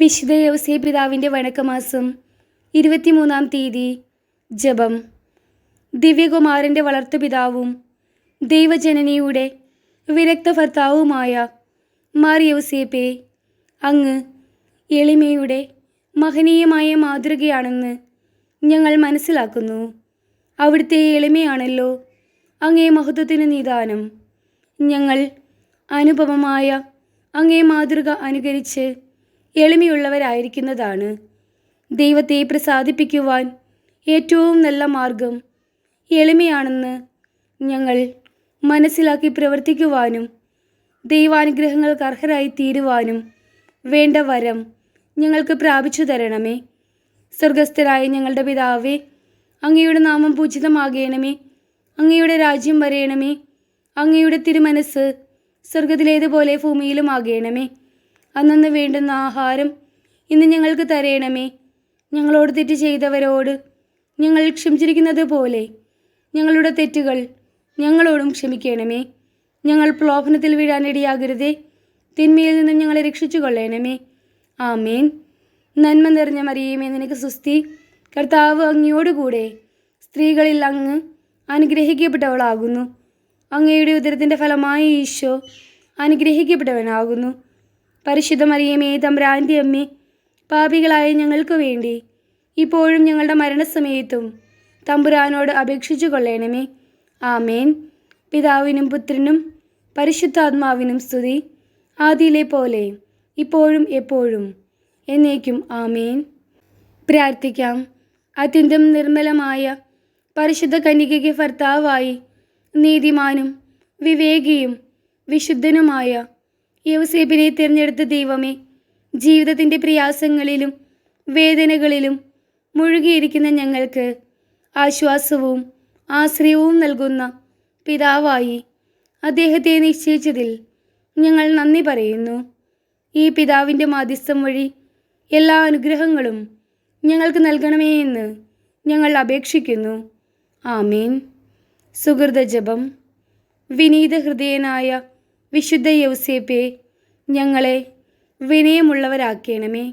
വിശുദ്ധ യവസേ പിതാവിന്റെ വണക്കമാസം ഇരുപത്തിമൂന്നാം തീയതി. ജപം. ദിവ്യകുമാരന്റെ വളർത്തുപിതാവും ദൈവജനനിയുടെ വിരക്ത ഭർത്താവുമായ മാർ യൗസേപ്പെ അങ്ങ് എളിമയുടെ മഹനീയമായ മാതൃകയാണെന്ന് ഞങ്ങൾ മനസ്സിലാക്കുന്നു. അവിടുത്തെ എളിമയാണല്ലോ അങ്ങേ മഹത്വത്തിന് നിദാനം. ഞങ്ങൾ അനുപമമായ അങ്ങേ മാതൃക അനുകരിച്ച് എളിമയുള്ളവരായിരിക്കുന്നതാണ്. ദൈവത്തെ പ്രസാദിപ്പിക്കുവാൻ ഏറ്റവും നല്ല മാർഗം എളിമയാണെന്ന് ഞങ്ങൾ മനസ്സിലാക്കി പ്രവർത്തിക്കുവാനും ദൈവാനുഗ്രഹങ്ങൾക്ക് അർഹരായി തീരുവാനും വേണ്ട വരം ഞങ്ങൾക്ക് പ്രാപിച്ചു തരണമേ. സ്വർഗസ്ഥരായ ഞങ്ങളുടെ പിതാവേ അങ്ങയുടെ നാമം പൂജിതമാകേണമേ. അങ്ങയുടെ രാജ്യം വരയണമേ അങ്ങയുടെ തിരുമനസ് സ്വർഗത്തിലേതുപോലെ ഭൂമിയിലും ആകണമേ അന്നന്ന് വേണ്ടുന്ന ആഹാരം ഇന്ന് ഞങ്ങൾക്ക് തരയണമേ ഞങ്ങളോട് തെറ്റ് ചെയ്തവരോട് ഞങ്ങൾ ക്ഷമിച്ചിരിക്കുന്നത് പോലെ. ഞങ്ങളുടെ തെറ്റുകൾ ഞങ്ങളോടും ക്ഷമിക്കണമേ. ഞങ്ങൾ പ്രലോഭനത്തിൽ വീഴാനിടയാകരുതേ തിന്മയിൽ നിന്നും ഞങ്ങളെ രക്ഷിച്ചു കൊള്ളണമേ ആമേൻ. നന്മ നിറഞ്ഞ മറിയമേ നിനക്ക് സുസ്തി കർത്താവ് അങ്ങയോടുകൂടെ സ്ത്രീകളിൽ അങ്ങ് അനുഗ്രഹിക്കപ്പെട്ടവളാകുന്നു. അങ്ങയുടെ ഉദരത്തിന്റെ ഫലമായ ഈശോ അനുഗ്രഹിക്കപ്പെട്ടവനാകുന്നു. പരിശുദ്ധ മറിയമേ തമ്പ്രാന്റെ അമ്മേ പാപികളായ ഞങ്ങൾക്ക് വേണ്ടി ഇപ്പോഴും ഞങ്ങളുടെ മരണസമയത്തും തമ്പുരാനോട് അപേക്ഷിച്ചു കൊള്ളണമേ ആമേൻ. പിതാവിനും പുത്രനും പരിശുദ്ധാത്മാവിനും സ്തുതി. ആദിയിലെ പോലെ ഇപ്പോഴും എപ്പോഴും എന്നേക്കും ആമേൻ. പ്രാർത്ഥിക്കാം. അത്യന്തം നിർമ്മലമായ പരിശുദ്ധ കന്യകയ്ക്ക് ഭർത്താവായി നീതിമാനും വിവേകിയും വിശുദ്ധനുമായ യവസേപ്പിനെ തിരഞ്ഞെടുത്ത ദൈവമേ ജീവിതത്തിന്റെ പ്രയാസങ്ങളിലും വേദനകളിലും മുഴുകിയിരിക്കുന്ന ഞങ്ങൾക്ക് ആശ്വാസവും ആശ്രയവും നൽകുന്ന പിതാവായി അദ്ദേഹത്തെ നിശ്ചയിച്ചതിൽ ഞങ്ങൾ നന്ദി പറയുന്നു. ഈ പിതാവിന്റെ മാധ്യസ്ഥം വഴി എല്ലാ അനുഗ്രഹങ്ങളും ഞങ്ങൾക്ക് നൽകണമേ എന്ന് ഞങ്ങൾ അപേക്ഷിക്കുന്നു. ആമീൻ. സുഹൃത ജപം. വിനീത ഹൃദയനായ വിശുദ്ധ യൗസേപ്പെ ഞങ്ങളെ വിനയമുള്ളവരാക്കണമേ.